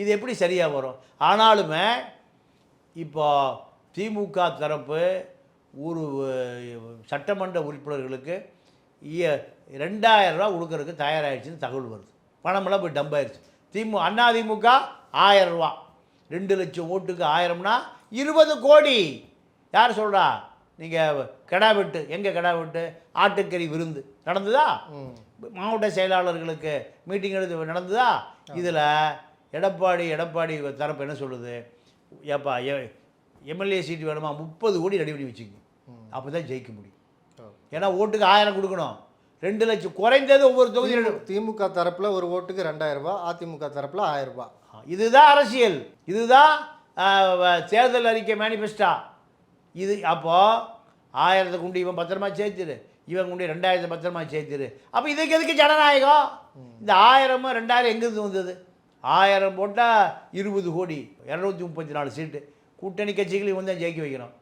இது எப்படி சரியாக வரும்? ஆனாலுமே இப்போ திமுக தரப்பு ஒரு சட்டமன்ற உறுப்பினர்களுக்கு ரூபா கொடுக்கறதுக்கு தயாராகிடுச்சுன்னு தகவல் வருது. பணமெல்லாம் போய் டம்ப் ஆயிடுச்சு திமு அதிமுக ஆயிரம் ரூபா. ரெண்டு லட்சம் ஓட்டுக்கு ஆயிரம்னா இருபது கோடி. யார் சொல்கிறா நீங்கள் கிடா வெட்டு. எங்கே கிடா வெட்டு? ஆட்டுக்கறி விருந்து. நடந்ததா? மாவட்ட செயலாளர்களுக்கு மீட்டிங் எடுத்து நடந்ததா? இதில் எடப்பாடி எடப்பாடி தரப்பு என்ன சொல்லுது? ஏப்பா எம்எல்ஏ சீட்டு வேணுமா? முப்பது கோடி ரெடி பண்ணி வச்சுக்கோங்க. அப்போ தான் ஜெயிக்க முடியும். ஏன்னா ஓட்டுக்கு ஆயிரம் கொடுக்கணும். ரெண்டு லட்சம் குறைந்தது ஒவ்வொரு தொகுதி ரெண்டு திமுக தரப்புல ஒரு ஓட்டுக்கு ரெண்டாயிரம் ரூபாய் அதிமுக தரப்புல ஆயிரம் ரூபாய். இதுதான் அரசியல். இதுதான் தேர்தல் அறிக்கை மேனிஃபெஸ்டா இது அப்போ ஆயிரத்தை கொண்டு இவன் பத்திரமா சேர்த்துரு. இவன் கொண்டு ரெண்டாயிரத்தை பத்திரமா சேர்த்துரு. அப்போ இதுக்கு எதுக்கு ஜனநாயகம்? இந்த ஆயிரமும் ரெண்டாயிரம் எங்கேருந்து வந்தது? ஆயிரம் போட்டால் இருபது கோடி இரநூத்தி முப்பத்தி நாலு சீட்டு. கூட்டணி கட்சிகளையும் வந்து ஜெயிக்க வைக்கிறோம்.